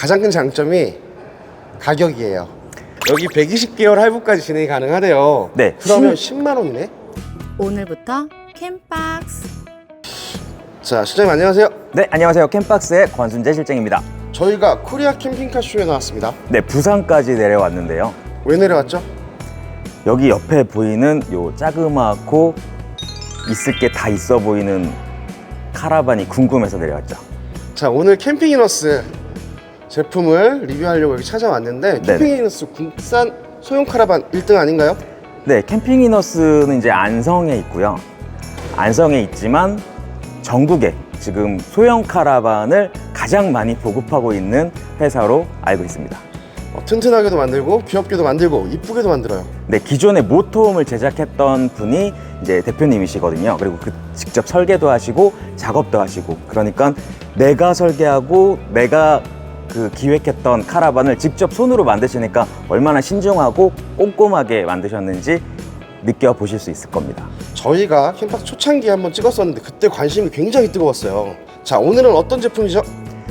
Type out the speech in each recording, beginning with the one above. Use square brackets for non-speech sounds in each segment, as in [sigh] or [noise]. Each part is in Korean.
가장 큰 장점이 가격이에요. 여기 120개월 할부까지 진행이 가능하대요. 네. 그러면 10만 원이네. 오늘부터 캠박스 자, 실장님 안녕하세요. 네, 안녕하세요. 캠박스의 권순재 실장입니다. 저희가 코리아 캠핑카 쇼에 나왔습니다. 네, 부산까지 내려왔는데요. 왜 내려왔죠? 여기 옆에 보이는 요 자그마하고 있을 게 다 있어 보이는 카라반이 궁금해서 내려왔죠. 자, 오늘 캠핑 이너스 제품을 리뷰하려고 여기 찾아왔는데 네네. 캠핑이너스 국산 소형 카라반 1등 아닌가요? 네, 캠핑 이너스는 이제 안성에 있고요. 안성에 있지만 전국에 지금 소형 카라반을 가장 많이 보급하고 있는 회사로 알고 있습니다. 어, 튼튼하게도 만들고 귀엽게도 만들고 이쁘게도 만들어요. 네, 기존에 모토홈을 제작했던 분이 이제 대표님이시거든요. 그리고 그 직접 설계도 하시고 작업도 하시고 그러니까 내가 설계하고 내가 그 기획했던 카라반을 직접 손으로 만드시니까 얼마나 신중하고 꼼꼼하게 만드셨는지 느껴보실 수 있을 겁니다. 저희가 캠팍 초창기에 한번 찍었었는데 그때 관심이 굉장히 뜨거웠어요. 자, 오늘은 어떤 제품이죠?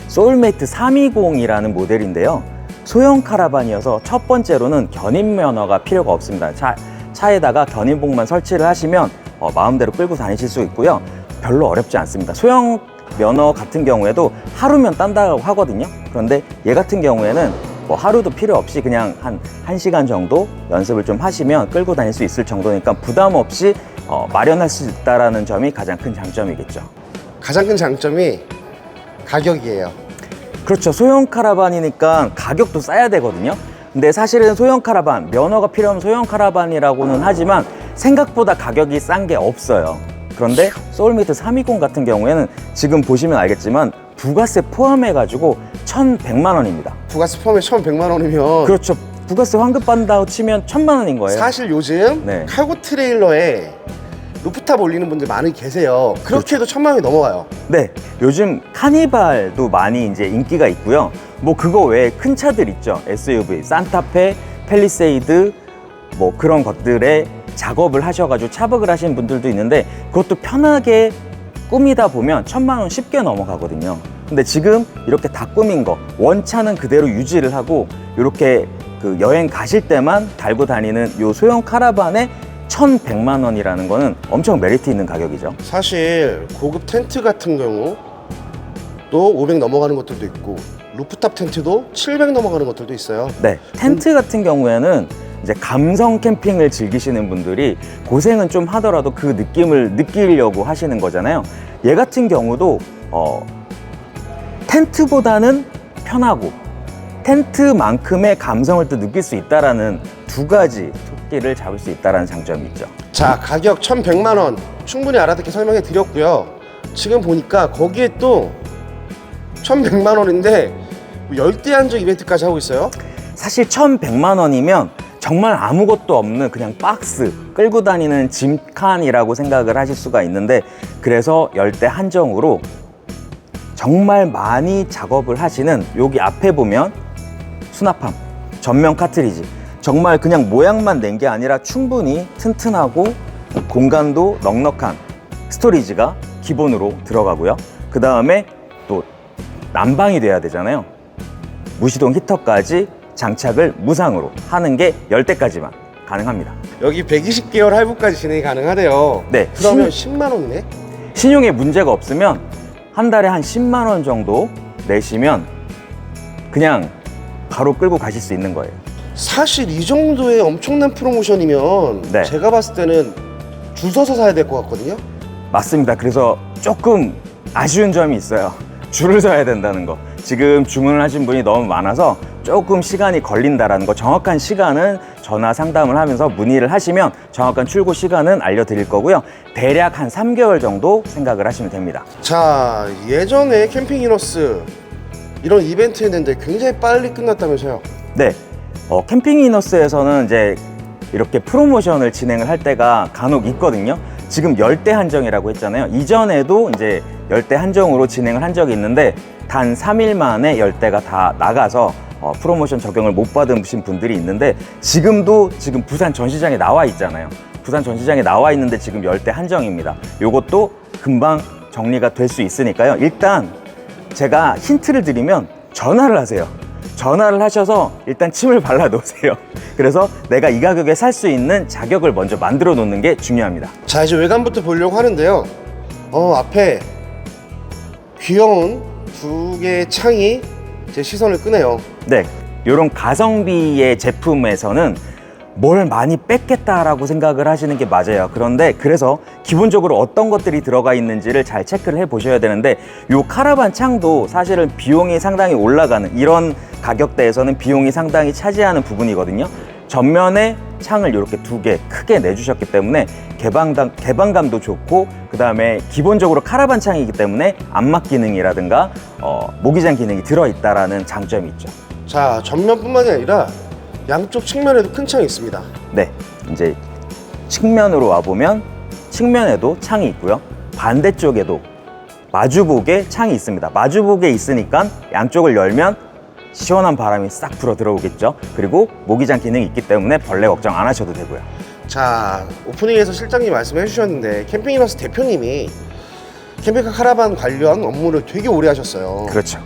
소울메이트 320이라는 모델인데요. 소형 카라반이어서 첫 번째로는 견인 면허가 필요가 없습니다. 차, 차에다가 견인봉만 설치를 하시면 어, 마음대로 끌고 다니실 수 있고요. 별로 어렵지 않습니다. 소형 면허 같은 경우에도 하루면 딴다고 하거든요. 그런데 얘 같은 경우에는 뭐 하루도 필요 없이 그냥 한 1시간 정도 연습을 좀 하시면 끌고 다닐 수 있을 정도니까 부담 없이 어, 마련할 수 있다는 점이 가장 큰 장점이겠죠. 가장 큰 장점이 가격이에요. 그렇죠. 소형 카라반이니까 가격도 싸야 되거든요. 근데 사실은 소형 카라반, 면허가 필요 없는 소형 카라반이라고는 하지만 생각보다 가격이 싼 게 없어요. 그런데 소울메이트 320 같은 경우에는 지금 보시면 알겠지만 부가세 포함해가지고 1,100만 원입니다. 부가세 포함해 1,100만 원이면 그렇죠. 부가세 환급 받는다고 치면 1,000만 원인 거예요. 사실 요즘 네. 카고 트레일러에 루프탑 올리는 분들 많이 계세요. 그렇게 해도 천만 원이 넘어가요. 네, 요즘 카니발도 많이 이제 인기가 있고요. 뭐 그거 외에 큰 차들 있죠. SUV, 산타페, 펠리세이드 뭐 그런 것들에 작업을 하셔가지고 차박을 하시는 분들도 있는데 그것도 편하게 꾸미다 보면 천만 원 쉽게 넘어가거든요. 근데 지금 이렇게 다 꾸민 거 원차는 그대로 유지를 하고 이렇게 그 여행 가실 때만 달고 다니는 요 소형 카라반에 1,100만 원이라는 거는 엄청 메리트 있는 가격이죠. 사실 고급 텐트 같은 경우 또 500 넘어가는 것들도 있고 루프탑 텐트도 700 넘어가는 것들도 있어요. 네, 텐트 같은 경우에는 이제 감성 캠핑을 즐기시는 분들이 고생은 좀 하더라도 그 느낌을 느끼려고 하시는 거잖아요. 얘 같은 경우도 어, 텐트보다는 편하고 텐트만큼의 감성을 또 느낄 수 있다라는 두 가지 토끼를 잡을 수 있다라는 장점이 있죠. 자, 가격 1,100만 원 충분히 알아듣게 설명해 드렸고요. 지금 보니까 거기에 또 1,100만 원인데 뭐 열대 한정 이벤트까지 하고 있어요. 사실 1,100만 원이면 정말 아무것도 없는 그냥 박스 끌고 다니는 짐칸이라고 생각을 하실 수가 있는데 그래서 열대 한정으로 정말 많이 작업을 하시는 여기 앞에 보면 수납함 전면 카트리지. 정말 그냥 모양만 낸 게 아니라 충분히 튼튼하고 공간도 넉넉한 스토리지가 기본으로 들어가고요. 그 다음에 또 난방이 돼야 되잖아요. 무시동 히터까지 장착을 무상으로 하는 게 열대까지만 가능합니다. 여기 120개월 할부까지 진행이 가능하대요. 네. 그러면 10만 원이네. 신용에 문제가 없으면 한 달에 한 10만 원 정도 내시면 그냥 바로 끌고 가실 수 있는 거예요. 사실 이 정도의 엄청난 프로모션이면 네. 제가 봤을 때는 줄 서서 사야 될 것 같거든요. 맞습니다. 그래서 조금 아쉬운 점이 있어요. 줄을 서야 된다는 거. 지금 주문을 하신 분이 너무 많아서 조금 시간이 걸린다라는 거. 정확한 시간은 전화 상담을 하면서 문의를 하시면 정확한 출고 시간은 알려드릴 거고요. 대략 한 3개월 정도 생각을 하시면 됩니다. 자, 예전에 캠핑 이너스 이런 이벤트 했는데 굉장히 빨리 끝났다면서요. 네. 어, 캠핑 이너스에서는 이제 이렇게 프로모션을 진행을 할 때가 간혹 있거든요. 지금 열대 한정이라고 했잖아요. 이전에도 이제 열대 한정으로 진행을 한 적이 있는데 단 3일 만에 열대가 다 나가서 어, 프로모션 적용을 못 받으신 분들이 있는데 지금도 지금 부산 전시장에 나와 있잖아요. 부산 전시장에 나와 있는데 지금 열대 한정입니다. 요것도 금방 정리가 될 수 있으니까요. 일단 제가 힌트를 드리면 전화를 하세요. 전화를 하셔서 일단 침을 발라 놓으세요. [laughs] 그래서 내가 이 가격에 살 수 있는 자격을 먼저 만들어 놓는 게 중요합니다. 자 이제 외관부터 보려고 하는데요. 어 앞에 귀여운 두 개의 창이 제 시선을 끄네요. 네, 이런 가성비의 제품에서는 뭘 많이 뺐겠다라고 생각을 하시는 게 맞아요. 그런데 그래서 기본적으로 어떤 것들이 들어가 있는지를 잘 체크를 해 보셔야 되는데 이 카라반 창도 사실은 비용이 상당히 올라가는 이런 가격대에서는 비용이 상당히 차지하는 부분이거든요. 전면에 창을 이렇게 두 개 크게 내주셨기 때문에 개방감, 개방감도 좋고 그 다음에 기본적으로 카라반 창이기 때문에 안막 기능이라든가 어, 모기장 기능이 들어있다라는 장점이 있죠. 자 전면뿐만이 아니라 양쪽 측면에도 큰 창이 있습니다. 네, 이제 측면으로 와 보면 측면에도 창이 있고요. 반대쪽에도 마주복에 창이 있습니다. 마주복에 있으니까 양쪽을 열면 시원한 바람이 싹 불어 들어오겠죠. 그리고 모기장 기능이 있기 때문에 벌레 걱정 안 하셔도 되고요. 자 오프닝에서 실장님 말씀해 주셨는데 캠핑이너스 대표님이 캠핑카 카라반 관련 업무를 되게 오래 하셨어요. 그렇죠.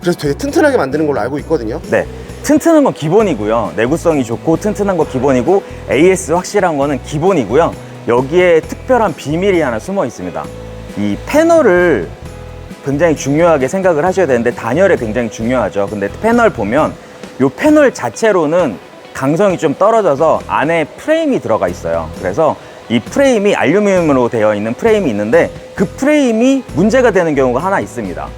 그래서 되게 튼튼하게 만드는 걸로 알고 있거든요. 네. 튼튼한 건 기본이고요. 내구성이 좋고 튼튼한 거 기본이고 AS 확실한 거는 기본이고요. 여기에 특별한 비밀이 하나 숨어 있습니다. 이 패널을 굉장히 중요하게 생각을 하셔야 되는데 단열에 굉장히 중요하죠. 근데 패널 보면 이 패널 자체로는 강성이 좀 떨어져서 안에 프레임이 들어가 있어요. 그래서 이 프레임이 알루미늄으로 되어 있는 프레임이 있는데 그 프레임이 문제가 되는 경우가 하나 있습니다.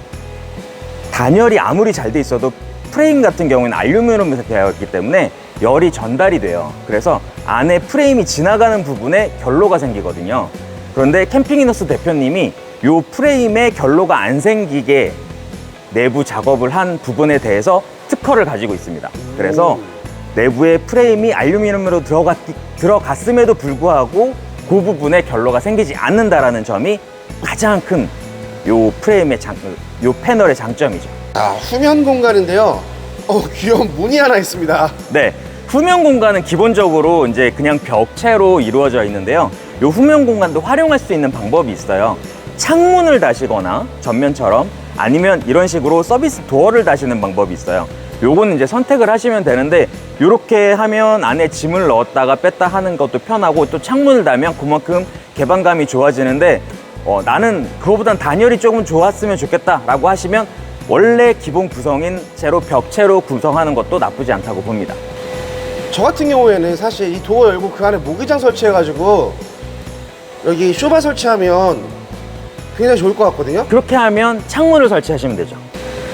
단열이 아무리 잘 돼 있어도 프레임 같은 경우에는 알루미늄에서 되어 있기 때문에 열이 전달이 돼요. 그래서 안에 프레임이 지나가는 부분에 결로가 생기거든요. 그런데 캠핑이너스 대표님이 이 프레임에 결로가 안 생기게 내부 작업을 한 부분에 대해서 특허를 가지고 있습니다. 그래서 내부에 프레임이 알루미늄으로 들어갔, 들어갔음에도 불구하고 그 부분에 결로가 생기지 않는다라는 점이 가장 큰 요 프레임의 장, 요 패널의 장점이죠. 자 후면 공간인데요. 어 귀여운 문이 하나 있습니다. 네. 후면 공간은 기본적으로 이제 그냥 벽체로 이루어져 있는데요. 요 후면 공간도 활용할 수 있는 방법이 있어요. 창문을 다시거나 전면처럼 아니면 이런 식으로 서비스 도어를 다시는 방법이 있어요. 요거는 이제 선택을 하시면 되는데 이렇게 하면 안에 짐을 넣었다가 뺐다 하는 것도 편하고 또 창문을 달면 그만큼 개방감이 좋아지는데 어, 나는 그거보단 단열이 조금 좋았으면 좋겠다 라고 하시면 원래 기본 구성인 채로 벽체로 구성하는 것도 나쁘지 않다고 봅니다. 저 같은 경우에는 사실 이 도어 열고 그 안에 모기장 설치해가지고 여기 쇼바 설치하면 굉장히 좋을 것 같거든요. 그렇게 하면 창문을 설치하시면 되죠.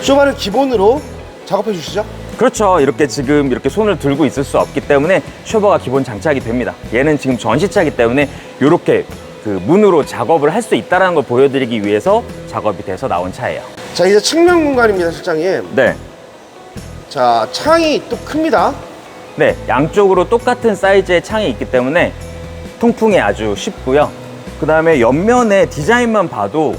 쇼바를 기본으로 작업해 주시죠. 그렇죠. 이렇게 지금 이렇게 손을 들고 있을 수 없기 때문에 쇼버가 기본 장착이 됩니다. 얘는 지금 전시차기 때문에 이렇게 그 문으로 작업을 할 수 있다는 걸 보여드리기 위해서 작업이 돼서 나온 차예요. 자 이제 측면 공간입니다, 실장님. 네. 자 창이 또 큽니다. 네, 양쪽으로 똑같은 사이즈의 창이 있기 때문에 통풍이 아주 쉽고요. 그 다음에 옆면에 디자인만 봐도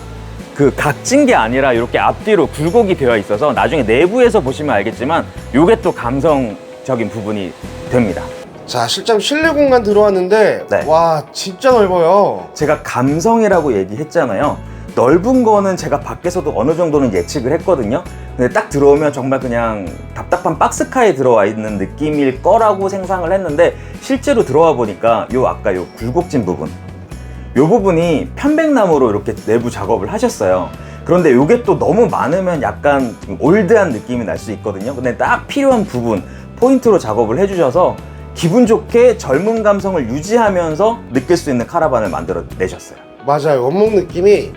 그 각진 게 아니라 이렇게 앞뒤로 굴곡이 되어 있어서 나중에 내부에서 보시면 알겠지만 이게 또 감성적인 부분이 됩니다. 자 실장 실내 공간 들어왔는데 네. 와 진짜 넓어요. 제가 감성이라고 얘기했잖아요. 넓은 거는 제가 밖에서도 어느 정도는 예측을 했거든요. 근데 딱 들어오면 정말 그냥 답답한 박스카에 들어와 있는 느낌일 거라고 생각을 했는데 실제로 들어와 보니까 요 아까 요 굴곡진 부분 요 부분이 편백나무로 이렇게 내부 작업을 하셨어요. 그런데 요게 또 너무 많으면 약간 좀 올드한 느낌이 날 수 있거든요. 근데 딱 필요한 부분 포인트로 작업을 해주셔서 기분 좋게 젊은 감성을 유지하면서 느낄 수 있는 카라반을 만들어 내셨어요. 맞아요. 원목 느낌이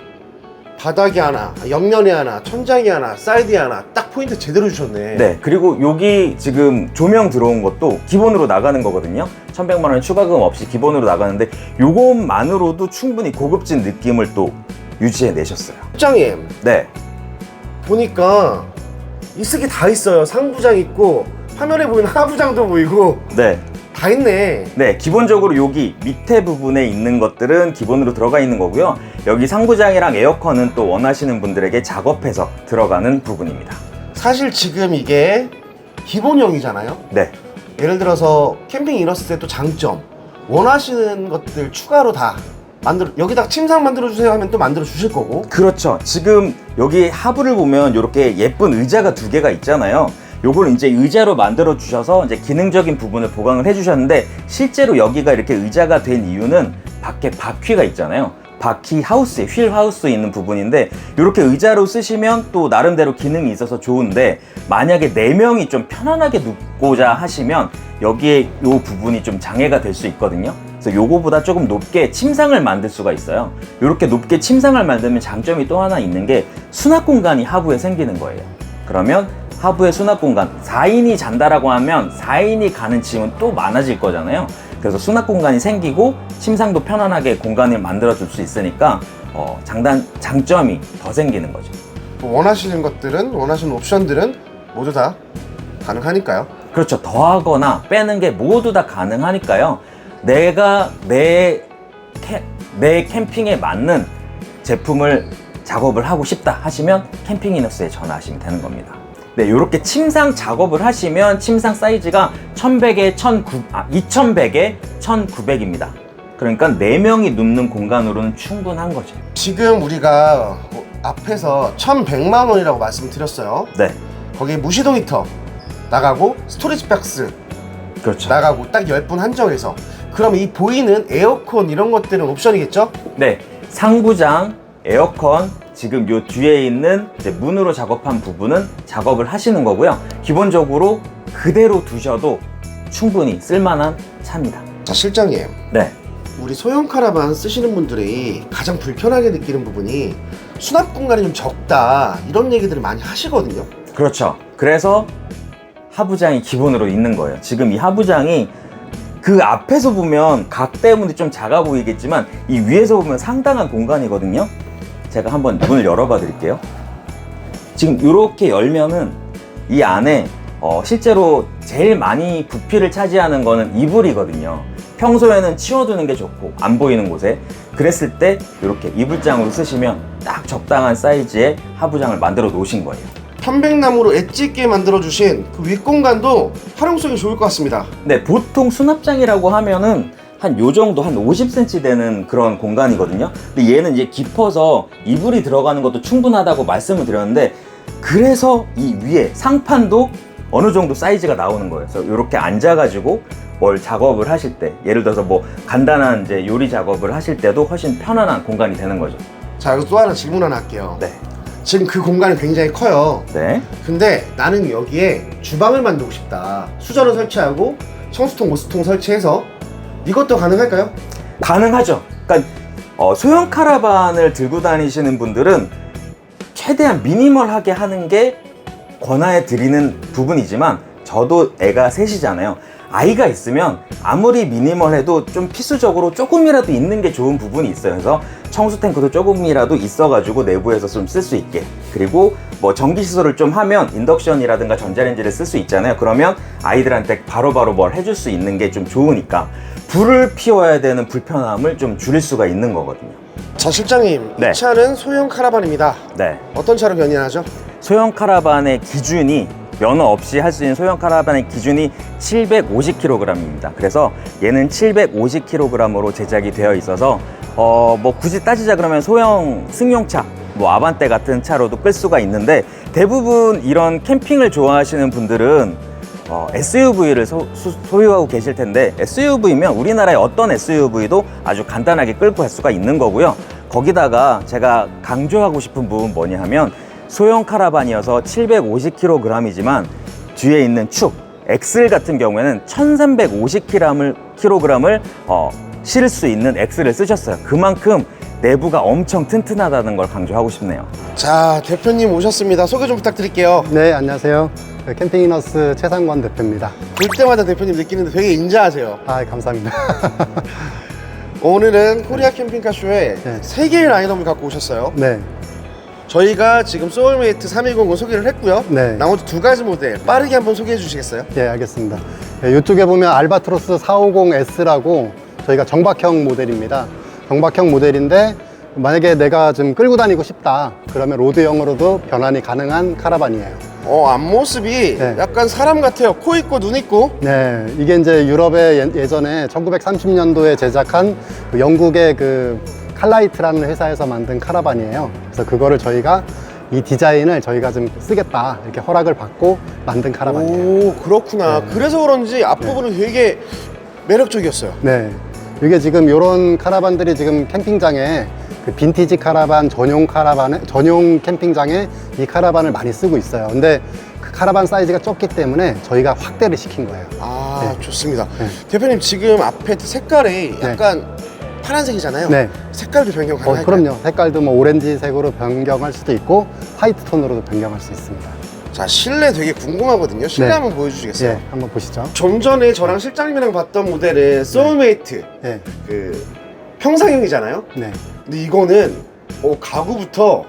바닥이 하나, 옆면에 하나, 천장이 하나, 사이드에 하나 딱 포인트 제대로 주셨네. 네, 그리고 여기 지금 조명 들어온 것도 기본으로 나가는 거거든요. 1100만 원 추가금 없이 기본으로 나가는데 요것만으로도 충분히 고급진 느낌을 또 유지해 내셨어요. 실장님 네. 보니까 게다 있어요. 상부장 있고 화면에 보이는 하부장도 보이고 네. 다 있네. 네, 기본적으로 여기 밑에 부분에 있는 것들은 기본으로 들어가 있는 거고요. 여기 상부장이랑 에어컨은 또 원하시는 분들에게 작업해서 들어가는 부분입니다. 사실 지금 이게 기본형이잖아요. 네. 예를 들어서 캠핑 일었을 때 또 장점 원하시는 것들 추가로 다 만들어 여기다가 침상 만들어 주세요 하면 또 만들어 주실 거고 그렇죠. 지금 여기 하부를 보면 이렇게 예쁜 의자가 두 개가 있잖아요. 요걸 이제 의자로 만들어 주셔서 이제 기능적인 부분을 보강을 해 주셨는데 실제로 여기가 이렇게 의자가 된 이유는 밖에 바퀴가 있잖아요. 바퀴 하우스에 휠 하우스에 있는 부분인데 이렇게 의자로 쓰시면 또 나름대로 기능이 있어서 좋은데 만약에 네 명이 좀 편안하게 눕고자 하시면 여기에 요 부분이 좀 장애가 될 수 있거든요. 그래서 요거보다 조금 높게 침상을 만들 수가 있어요. 이렇게 높게 침상을 만들면 장점이 또 하나 있는 게 수납 공간이 하부에 생기는 거예요. 그러면 하부의 수납 공간 4인이 잔다라고 하면 4인이 가는 짐은 또 많아질 거잖아요. 그래서 수납 공간이 생기고 침상도 편안하게 공간을 만들어 줄 수 있으니까 어, 장단 장점이 더 생기는 거죠. 뭐 원하시는 것들은 원하시는 옵션들은 모두 다 가능하니까요. 그렇죠. 더하거나 빼는 게 모두 다 가능하니까요. 내가 내, 캠, 내 캠핑에 맞는 제품을 작업을 하고 싶다 하시면 캠핑 이너스에 전화하시면 되는 겁니다. 네, 이렇게 침상 작업을 하시면 침상 사이즈가 1100에 1900, 아, 2100에 1900입니다. 그러니까 4명이 눕는 공간으로는 충분한 거죠. 지금 우리가 뭐 앞에서 1,100만 원이라고 말씀드렸어요. 네, 거기에 무시동 히터 나가고 스토리지 박스 그렇죠. 나가고 딱 10분 한정해서 그럼 이 보이는 에어컨 이런 것들은 옵션이겠죠? 네, 상부장, 에어컨, 지금 요 뒤에 있는 문으로 작업한 부분은 작업을 하시는 거고요. 기본적으로 그대로 두셔도 충분히 쓸만한 차입니다. 자 실장님 네, 우리 소형 카라반 쓰시는 분들이 가장 불편하게 느끼는 부분이 수납 공간이 좀 적다 이런 얘기들을 많이 하시거든요. 그렇죠. 그래서 하부장이 기본으로 있는 거예요. 지금 이 하부장이 그 앞에서 보면 각 때문에 좀 작아 보이겠지만 이 위에서 보면 상당한 공간이거든요. 제가 한번 문을 열어봐 드릴게요. 지금 이렇게 열면은 이 안에 어, 실제로 제일 많이 부피를 차지하는 거는 이불이거든요. 평소에는 치워두는 게 좋고 안 보이는 곳에 그랬을 때 이렇게 이불장으로 쓰시면 딱 적당한 사이즈의 하부장을 만들어 놓으신 거예요. 편백나무로 엣지 있게 만들어 주신 그 윗공간도 활용성이 좋을 것 같습니다. 네, 보통 수납장이라고 하면은 한 요 정도 한 50cm 되는 그런 공간이거든요. 근데 얘는 이제 깊어서 이불이 들어가는 것도 충분하다고 말씀을 드렸는데 그래서 이 위에 상판도 어느 정도 사이즈가 나오는 거예요. 그래서 이렇게 앉아가지고 뭘 작업을 하실 때 예를 들어서 뭐 간단한 이제 요리 작업을 하실 때도 훨씬 편안한 공간이 되는 거죠. 자 여기서 또 하나 질문 하나 할게요. 네. 지금 그 공간이 굉장히 커요. 네. 근데 나는 여기에 주방을 만들고 싶다. 수저를 설치하고 청수통, 오수통 설치해서 이것도 가능할까요? 가능하죠. 그러니까 어, 소형 카라반을 들고 다니시는 분들은 최대한 미니멀하게 하는 게 권하해 드리는 부분이지만 저도 애가 셋이잖아요. 아이가 있으면 아무리 미니멀해도 좀 필수적으로 조금이라도 있는 게 좋은 부분이 있어요. 그래서 청수 탱크도 조금이라도 있어가지고 내부에서 좀 쓸 수 있게 그리고 뭐 전기 시설을 좀 하면 인덕션이라든가 전자레인지를 쓸 수 있잖아요. 그러면 아이들한테 바로바로 뭘 해줄 수 있는 게 좀 좋으니까 불을 피워야 되는 불편함을 좀 줄일 수가 있는 거거든요. 자 실장님 네. 이 차는 소형 카라반입니다. 네. 어떤 차로 견인하죠? 소형 카라반의 기준이 면허 없이 할 수 있는 소형 카라반의 기준이 750kg입니다. 그래서 얘는 750kg으로 제작이 되어 있어서 어 뭐 굳이 따지자 그러면 소형 승용차 뭐 아반떼 같은 차로도 끌 수가 있는데 대부분 이런 캠핑을 좋아하시는 분들은 어, SUV를 소, 유하고 계실 텐데 SUV면 우리나라의 어떤 SUV도 아주 간단하게 끌고 갈 수가 있는 거고요. 거기다가 제가 강조하고 싶은 부분 뭐냐 하면 소형 카라반이어서 750kg이지만 뒤에 있는 축 엑셀 같은 경우에는 1350kg을 어, 실을 수 있는 엑셀을 쓰셨어요. 그만큼 내부가 엄청 튼튼하다는 걸 강조하고 싶네요. 자 대표님 오셨습니다. 소개 좀 부탁드릴게요. 네, 안녕하세요. 그 캠핑이너스 최상권 대표입니다. 볼 때마다 대표님 느끼는데 되게 인자하세요. 아, 감사합니다. [laughs] 오늘은 코리아 캠핑카 쇼에 네. 세 개의 라인업을 갖고 오셨어요. 네, 저희가 지금 소울메이트 320을 소개를 했고요. 네. 나머지 두 가지 모델 빠르게 한번 소개해 주시겠어요? 예, 알겠습니다. 예, 이쪽에 보면 알바트로스 450S라고 저희가 정박형 모델입니다. 정박형 모델인데 만약에 내가 좀 끌고 다니고 싶다. 그러면 로드형으로도 변환이 가능한 카라반이에요. 어 앞모습이 네. 약간 사람 같아요. 코 있고 눈 있고. 네, 이게 이제 유럽의 예- 예전에 1930년도에 제작한 그 영국의 그 칼라이트라는 회사에서 만든 카라반이에요. 그래서 그거를 저희가 이 디자인을 저희가 좀 쓰겠다 이렇게 허락을 받고 만든 카라반이에요. 오 그렇구나. 네. 그래서 그런지 앞부분은 되게 매력적이었어요. 네, 이게 지금 이런 카라반들이 지금 캠핑장에 그 빈티지 카라반 전용 카라반 전용 캠핑장에 이 카라반을 많이 쓰고 있어요. 근데 그 카라반 사이즈가 적기 때문에 저희가 확대를 시킨 거예요. 아 좋습니다. 네. 대표님 지금 앞에 색깔이 약간 파란색이잖아요. 네. 색깔도 변경 어, 가능할까요? 그럼요. 색깔도 뭐 오렌지색으로 변경할 수도 있고 화이트 톤으로도 변경할 수 있습니다. 자 실내 되게 궁금하거든요. 실내 네. 한번 보여주시겠어요? 예, 한번 보시죠. 좀 전에 저랑 실장님이랑 봤던 모델은 소울메이트 예, 그 평상형이잖아요. 네, 근데 이거는 어, 가구부터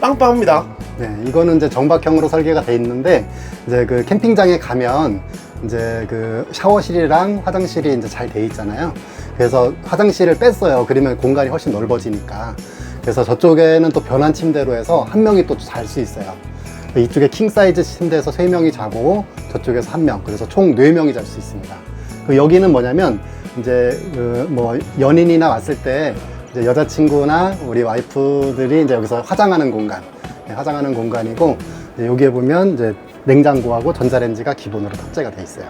빵빵합니다. 네. 이거는 이제 정박형으로 설계가 돼 있는데 이제 그 캠핑장에 가면 이제 그 샤워실이랑 화장실이 이제 잘 돼 있잖아요. 그래서 화장실을 뺐어요. 그러면 공간이 훨씬 넓어지니까. 그래서 저쪽에는 또 변환 침대로 해서 한 명이 또 잘 수 있어요. 이쪽에 킹 사이즈 침대에서 세 명이 자고 저쪽에서 한 명. 그래서 총네 명이 잘 수 있습니다. 그 여기는 뭐냐면 이제 그 뭐 연인이나 왔을 때 이제 여자친구나 우리 와이프들이 이제 여기서 화장하는 공간, 네, 화장하는 공간이고 여기에 보면 이제 냉장고하고 전자레인지가 기본으로 탑재가 돼 있어요.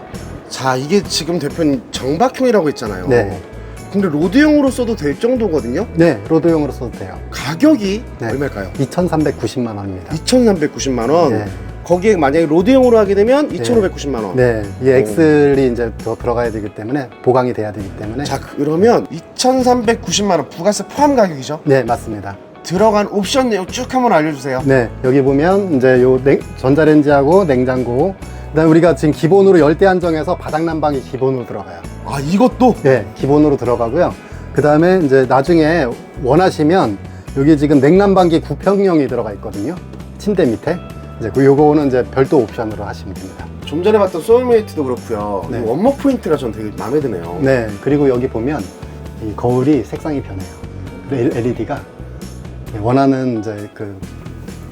자 이게 지금 대표님 정박형이라고 했잖아요. 네. 근데 로드형으로 써도 될 정도거든요. 네, 로드용으로 써도 돼요. 가격이 네. 얼마일까요? 2,390만 원입니다. 2,390만 원. 네. 거기에 만약에 로드형으로 하게 되면 2,590만 원. 네, 이 엑셀이 이제 더 들어가야 되기 때문에 보강이 돼야 되기 때문에 자 그러면 2,390만 원 부가세 포함 가격이죠? 네, 맞습니다. 들어간 옵션 내용 쭉 한번 알려주세요. 네, 여기 보면 이제 요 냉- 전자레인지하고 냉장고 그다음에 우리가 지금 기본으로 열대 한정해서 바닥 난방이 기본으로 들어가요. 아 이것도 네, 기본으로 들어가고요. 그 다음에 이제 나중에 원하시면 여기 지금 냉난방기 구평형이 들어가 있거든요. 침대 밑에. 이제 그 요거는 이제 별도 옵션으로 하시면 됩니다. 좀 전에 봤던 소울메이트도 그렇고요. 네. 이 원목 포인트가 전 되게 마음에 드네요. 네, 그리고 여기 보면 이 거울이 색상이 변해요. LED가 원하는 이제 그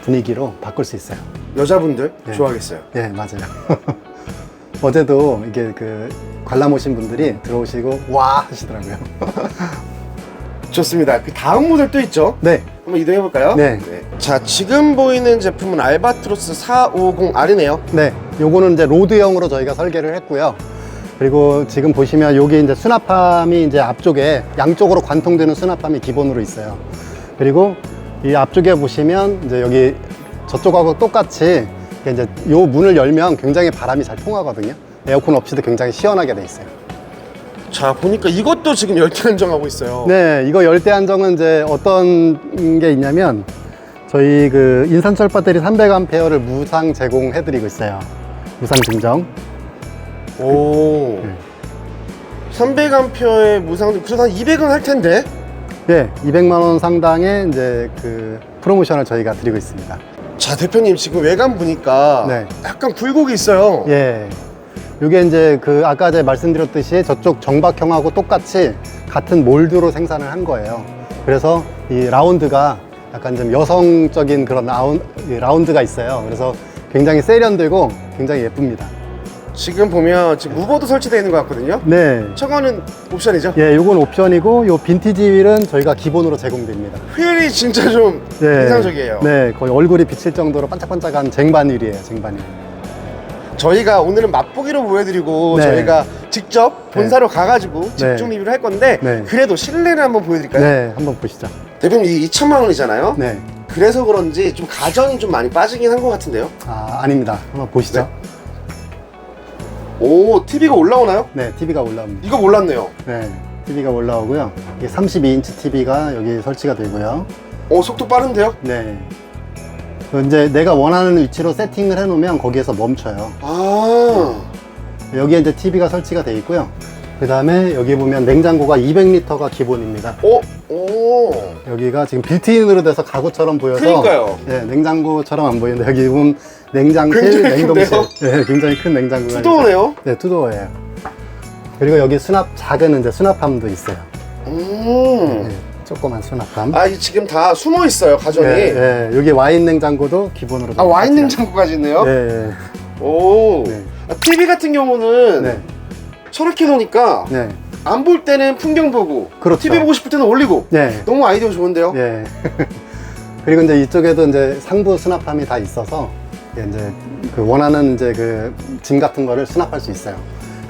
분위기로 바꿀 수 있어요. 여자분들 네. 좋아하겠어요. 네, 맞아요. [laughs] 어제도 이게 그 관람 오신 분들이 들어오시고 와 하시더라고요. [laughs] 좋습니다. 그 다음 모델 또 있죠? 네, 한번 이동해 볼까요? 네. 자 지금 보이는 제품은 알바트로스 450R이네요. 네, 요거는 이제 로드형으로 저희가 설계를 했고요. 그리고 지금 보시면 여기 이제 수납함이 이제 앞쪽에 양쪽으로 관통되는 수납함이 기본으로 있어요. 그리고 이 앞쪽에 보시면 이제 여기 저쪽하고 똑같이 이제 요 문을 열면 굉장히 바람이 잘 통하거든요. 에어컨 없이도 굉장히 시원하게 돼 있어요. 자 보니까 이것도 지금 열대 한정하고 있어요. 네, 이거 열대 안정은 이제 어떤 게 있냐면 저희 그 인산철 배터리 300A를 무상 제공해드리고 있어요. 무상 증정. 오. 네. 300A의 무상 그래도 한 200은 할 텐데. 예, 200만 원 상당의 이제 그 프로모션을 저희가 드리고 있습니다. 자 대표님 지금 외관 보니까 네. 약간 굴곡이 있어요. 예. 이게 이제 그 아까 제가 말씀드렸듯이 저쪽 정박형하고 똑같이 같은 몰드로 생산을 한 거예요. 그래서 이 라운드가 약간 좀 여성적인 그런 라운, 이 라운드가 있어요. 그래서 굉장히 세련되고 굉장히 예쁩니다. 지금 보면 지금 무버도 설치되어 있는 것 같거든요. 네. 저거는 옵션이죠. 예, 요건 옵션이고 요 빈티지 휠은 저희가 기본으로 제공됩니다. 휠이 진짜 좀 네. 인상적이에요. 네, 거의 얼굴이 비칠 정도로 반짝반짝한 쟁반 휠이에요, 쟁반 휠. 저희가 오늘은 맛보기로 보여드리고 네. 저희가 직접 본사로 가가지고 집중 리뷰를 할 건데 네. 그래도 실내를 한번 보여드릴까요? 네, 한번 보시죠. 대표님 이 2천만 원이잖아요. 네. 그래서 그런지 좀 가전이 좀 많이 빠지긴 한 것 같은데요. 아, 아닙니다. 한번 보시죠. 네. 오 TV가 올라오나요? 네, TV가 올라옵니다. 이거 몰랐네요. 네, TV가 올라오고요. 이게 32인치 TV가 여기 설치가 되고요. 오 속도 빠른데요? 네. 그 이제 내가 원하는 위치로 세팅을 해놓으면 거기에서 멈춰요. 아 여기에 이제 TV가 설치가 돼 있고요. 그 다음에 여기 보면 냉장고가 200리터가 기본입니다. 오, 오. 여기가 지금 빌트인으로 돼서 가구처럼 보여서 그러니까요. 네, 냉장고처럼 안 보이는데 여기 보면 냉장실, 굉장히 냉동실. 네, 굉장히 큰 냉장고가 투도네요. 있어요. 네, 투도어예요. 그리고 여기 수납 작은 이제 수납함도 있어요. 음. 네. 조그만 수납함. 아, 이 지금 다 숨어 있어요, 가전이. 예, 예. 여기 와인 냉장고도 기본으로. 아, 와인 냉장고까지 있네요? 예, 예. 오. 네. 아, TV 같은 경우는 네. 저렇게 놓으니까 네. 안 볼 때는 풍경 보고 그렇죠. TV 보고 싶을 때는 올리고 네. 너무 아이디어 좋은데요? 예. [laughs] 그리고 이제 이쪽에도 이제 상부 수납함이 다 있어서 예, 이제 그 원하는 이제 그 짐 같은 거를 수납할 수 있어요.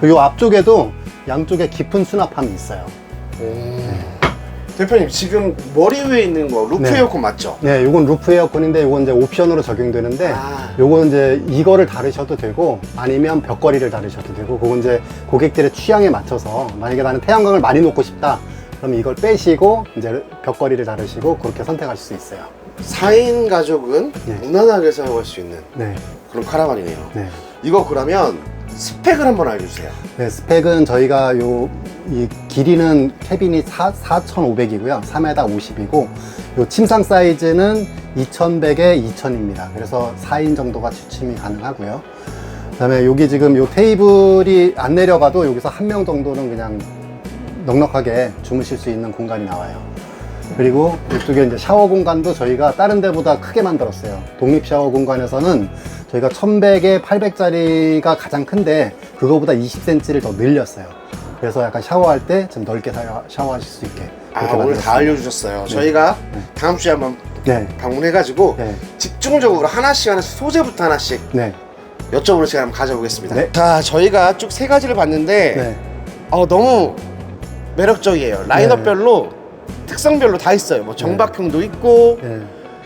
그리고 요 앞쪽에도 양쪽에 깊은 수납함이 있어요. 대표님 지금 머리 위에 있는 거 루프 네. 에어컨 맞죠? 네, 요건 루프 에어컨인데 요건 이제 옵션으로 적용되는데 아. 요건 이제 이거를 다르셔도 되고 아니면 벽걸이를 다르셔도 되고 그건 이제 고객들의 취향에 맞춰서 만약에 나는 태양광을 많이 놓고 싶다 그럼 이걸 빼시고 이제 벽걸이를 다르시고 그렇게 선택하실 수 있어요. 4인 가족은 네. 무난하게 사용할 수 있는 네, 그런 카라반이네요. 네. 이거 그러면 스펙을 한번 알려주세요. 네, 스펙은 저희가 요, 이 길이는 캐빈이 4, 4,500이고요. 3m 50이고, 요 침상 사이즈는 2,100에 2,000입니다. 그래서 4인 정도가 취침이 가능하고요. 그 다음에 여기 지금 요 테이블이 안 내려가도 여기서 한 명 정도는 그냥 넉넉하게 주무실 수 있는 공간이 나와요. 그리고 이쪽에 이제 샤워 공간도 저희가 다른 데보다 크게 만들었어요. 독립 샤워 공간에서는 저희가 1100에 800짜리가 가장 큰데 그거보다 20cm를 더 늘렸어요. 그래서 약간 샤워할 때 좀 넓게 샤워- 샤워하실 수 있게 아 오늘 다. 알려주셨어요. 저희가 네. 다음 주에 한번 네, 방문해가지고 네, 집중적으로 하나씩 하나씩 소재부터 하나씩 네, 여쭤보는 시간 한번 가져보겠습니다. 네. 자 저희가 쭉 세 가지를 봤는데 네, 어, 너무 매력적이에요. 라인업별로 특성별로 다 있어요. 뭐 정박형도 있고 네.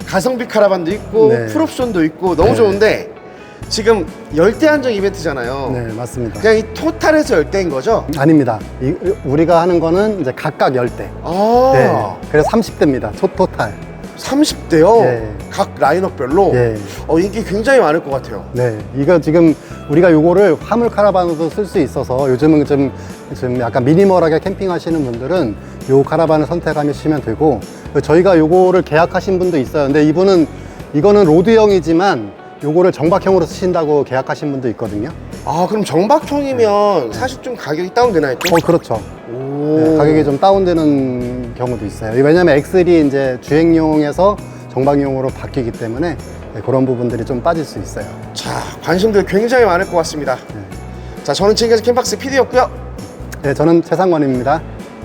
가성비 카라반도 있고 네. 풀옵션도 있고 너무 네. 좋은데 지금 열대 한정 이벤트잖아요. 네, 맞습니다. 그냥 이 토탈에서 열대인 거죠? 아닙니다. 이- 우리가 하는 거는 이제 각각 10대. 아 네, 그래서 30대입니다. 토탈. 30대요. 네. 각 라인업별로 예. 어, 인기 굉장히 많을 것 같아요. 네, 이거 지금 우리가 요거를 화물 카라반으로도 쓸 수 있어서 요즘은 좀, 좀 약간 미니멀하게 캠핑하시는 분들은 요 카라반을 선택하시면 되고 저희가 요거를 계약하신 분도 있어요. 근데 이분은 이거는 로드형이지만 요거를 정박형으로 쓰신다고 계약하신 분도 있거든요. 아 그럼 정박형이면 사실 좀 가격이 다운되나요? 또? 어, 그렇죠. 오. 네, 가격이 좀 다운되는 경우도 있어요. 왜냐하면 엑셀이 이제 주행용에서 정박용으로 바뀌기 때문에 네, 그런 부분들이 좀 빠질 수 있어요. 자 관심들 굉장히 많을 것 같습니다. 네. 자 저는 지금까지 캠박스 PD였고요. 네, 저는 최상원입니다.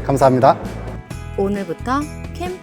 감사합니다. 오늘부터 캠